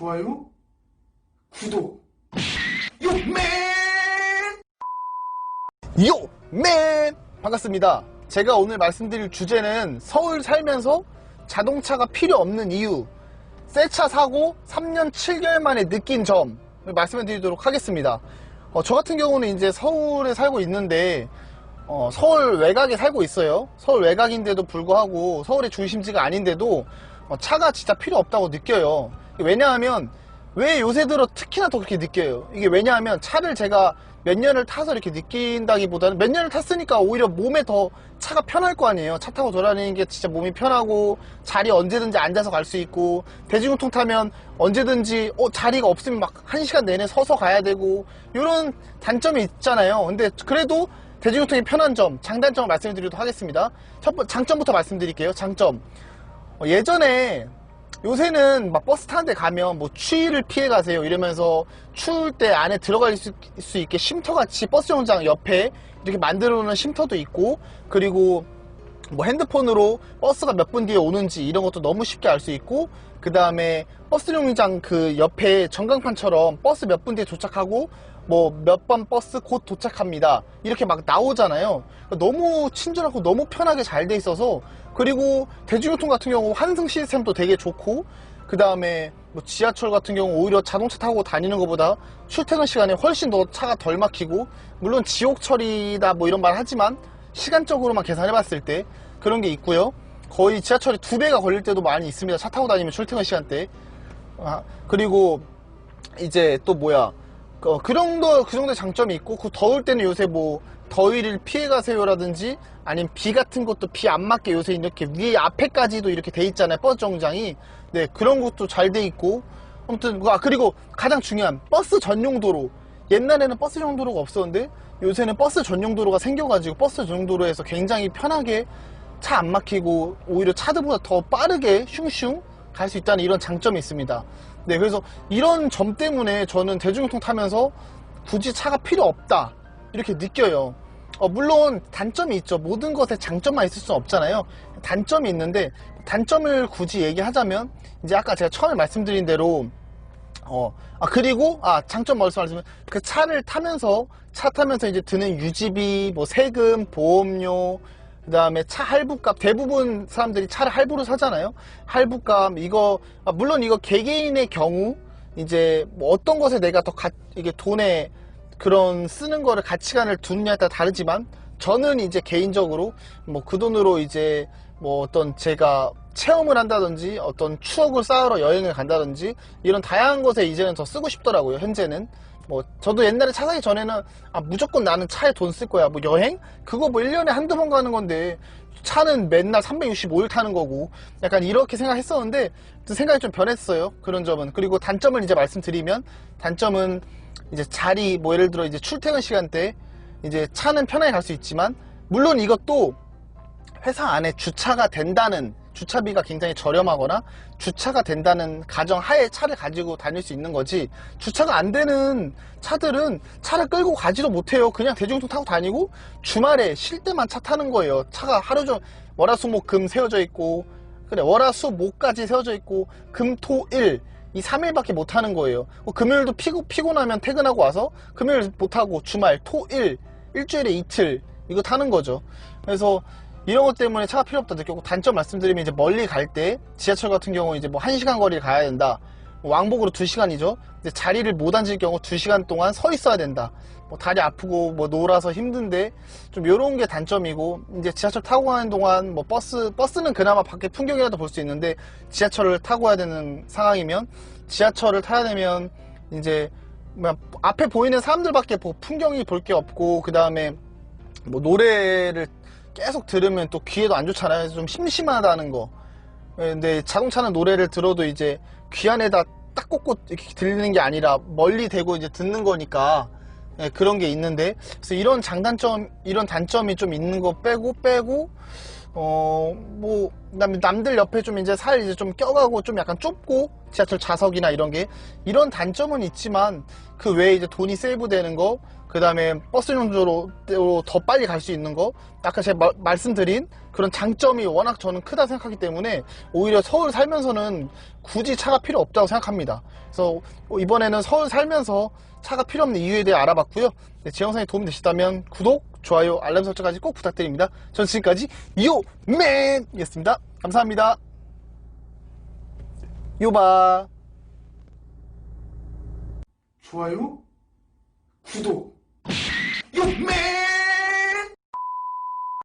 좋아요, 구독. 요맨! 요! 맨! 반갑습니다. 제가 오늘 말씀드릴 주제는 서울 살면서 자동차가 필요 없는 이유, 새 차 사고 3년 7개월 만에 느낀 점을 말씀해 드리도록 하겠습니다. 어, 저 같은 경우는 이제 서울에 살고 있는데, 어, 서울 외곽에 살고 있어요. 서울 외곽인데도 불구하고 서울의 중심지가 아닌데도 어, 차가 진짜 필요 없다고 느껴요. 왜냐하면 왜 요새 들어 특히나 더 그렇게 느껴요. 이게 왜냐하면 차를 제가 몇 년을 타서 이렇게 느낀다기보다는 몇 년을 탔으니까 오히려 몸에 더 차가 편할 거 아니에요. 차 타고 돌아다니는 게 진짜 몸이 편하고 자리 언제든지 앉아서 갈 수 있고 대중교통 타면 언제든지 어, 자리가 없으면 막 한 시간 내내 서서 가야 되고 이런 단점이 있잖아요. 근데 그래도 대중교통이 편한 점, 장단점을 말씀드리도록 하겠습니다. 첫 번, 장점부터 말씀드릴게요. 장점. 어, 예전에 요새는 막 버스 타는 데 가면 뭐 추위를 피해 가세요 이러면서 추울 때 안에 들어갈 수, 수 있게 쉼터같이 버스 정장 옆에 이렇게 만들어 놓은 쉼터도 있고 그리고 뭐 핸드폰으로 버스가 몇 분 뒤에 오는지 이런 것도 너무 쉽게 알 수 있고 그 다음에 버스 정류장 그 옆에 전광판처럼 버스 몇 분 뒤에 도착하고 뭐 몇 번 버스 곧 도착합니다. 이렇게 막 나오잖아요. 너무 친절하고 너무 편하게 잘 돼 있어서 그리고 대중교통 같은 경우 환승 시스템도 되게 좋고 그 다음에 뭐 지하철 같은 경우 오히려 자동차 타고 다니는 것보다 출퇴근 시간에 훨씬 더 차가 덜 막히고 물론 지옥철이다 뭐 이런 말 하지만 시간적으로만 계산해 봤을 때 그런 게 있고요. 거의 지하철이 두 배가 걸릴 때도 많이 있습니다. 차 타고 다니면 출퇴근 시간대 아, 그리고 이제 또 뭐야 어, 그 정도 그 정도의 장점이 있고 그 더울 때는 요새 뭐 더위를 피해 가세요라든지 아니면 비 같은 것도 비 안 맞게 요새 이렇게 위에 앞에까지도 이렇게 돼 있잖아요 버스 정장이. 네 그런 것도 잘 돼 있고. 아무튼 아 그리고 가장 중요한 버스 전용 도로. 옛날에는 버스 전용 도로가 없었는데 요새는 버스 전용 도로가 생겨가지고 버스 전용 도로에서 굉장히 편하게 차 안 막히고 오히려 차들보다 더 빠르게 슝슝 갈 수 있다는 이런 장점이 있습니다. 네, 그래서 이런 점 때문에 저는 대중교통 타면서 굳이 차가 필요 없다. 이렇게 느껴요. 어, 물론 단점이 있죠. 모든 것에 장점만 있을 수는 없잖아요. 단점이 있는데 단점을 굳이 얘기하자면 이제 아까 제가 처음에 말씀드린 대로 어, 아, 그리고, 아, 장점 말씀하시면, 그 차를 타면서, 차 타면서 이제 드는 유지비, 뭐, 세금, 보험료, 그 다음에 차 할부값, 대부분 사람들이 차를 할부로 사잖아요? 할부값, 이거, 아, 물론 이거 개개인의 경우, 이제, 뭐 어떤 것에 내가 더 가, 이게 돈에 그런 쓰는 거를 가치관을 두느냐에 따라 다르지만, 저는 이제 개인적으로, 뭐 그 돈으로 이제, 뭐 어떤 제가 체험을 한다든지 어떤 추억을 쌓으러 여행을 간다든지 이런 다양한 것에 이제는 더 쓰고 싶더라고요 현재는. 뭐 저도 옛날에 차 사기 전에는 아 무조건 나는 차에 돈 쓸 거야. 뭐 여행? 그거 뭐 1년에 한두 번 가는 건데 차는 맨날 365일 타는 거고. 약간 이렇게 생각했었는데 생각이 좀 변했어요 그런 점은. 그리고 단점을 이제 말씀드리면 단점은 이제 자리 뭐 예를 들어 이제 출퇴근 시간대 이제 차는 편하게 갈 수 있지만 물론 이것도 회사 안에 주차가 된다는 주차비가 굉장히 저렴하거나 주차가 된다는 가정 하에 차를 가지고 다닐 수 있는 거지 주차가 안 되는 차들은 차를 끌고 가지도 못해요. 그냥 대중교통 타고 다니고 주말에 쉴 때만 차 타는 거예요. 차가 하루 종 월화수목금 세워져 있고 그래 월화수목까지 세워져 있고 금토일 이 3일밖에 못 하는 거예요. 뭐 금요일도 피고, 피곤하면 퇴근하고 와서 금요일 못 하고 주말 토일 일주일에 이틀 이거 타는 거죠. 그래서 이런 것 때문에 차가 필요 없다 느꼈고 단점 말씀드리면 이제 멀리 갈 때 지하철 같은 경우 이제 뭐 1시간 거리를 가야 된다. 뭐 왕복으로 2시간이죠. 근데 자리를 못 앉을 경우 2시간 동안 서 있어야 된다. 뭐 다리 아프고 뭐 놀아서 힘든데 좀 요런 게 단점이고 이제 지하철 타고 가는 동안 뭐 버스 버스는 그나마 밖에 풍경이라도 볼 수 있는데 지하철을 타고 가야 되는 상황이면 지하철을 타야 되면 이제 뭐 앞에 보이는 사람들밖에 뭐 풍경이 볼 게 없고 그 다음에 뭐 노래를 계속 들으면 또 귀에도 안 좋잖아요. 좀 심심하다는 거. 예, 근데 자동차는 노래를 들어도 이제 귀 안에다 딱 꽂고 이렇게 들리는 게 아니라 멀리 대고 이제 듣는 거니까 예, 그런 게 있는데 그래서 이런 장단점, 이런 단점이 좀 있는 거 빼고 빼고 어, 뭐, 남, 남들 옆에 좀 이제 살 이제 좀 껴가고 좀 약간 좁고, 지하철 좌석이나 이런 게, 이런 단점은 있지만, 그 외에 이제 돈이 세이브 되는 거, 그 다음에 버스 용도로 더 빨리 갈 수 있는 거, 아까 제가 마- 말씀드린 그런 장점이 워낙 저는 크다 생각하기 때문에, 오히려 서울 살면서는 굳이 차가 필요 없다고 생각합니다. 그래서 이번에는 서울 살면서 차가 필요 없는 이유에 대해 알아봤고요. 네, 제 영상이 도움이 되셨다면 구독, 좋아요, 알람 설정까지 꼭 부탁드립니다. 전 지금까지 요맨이었습니다. 감사합니다. 요바. 좋아요, 구독, 요맨!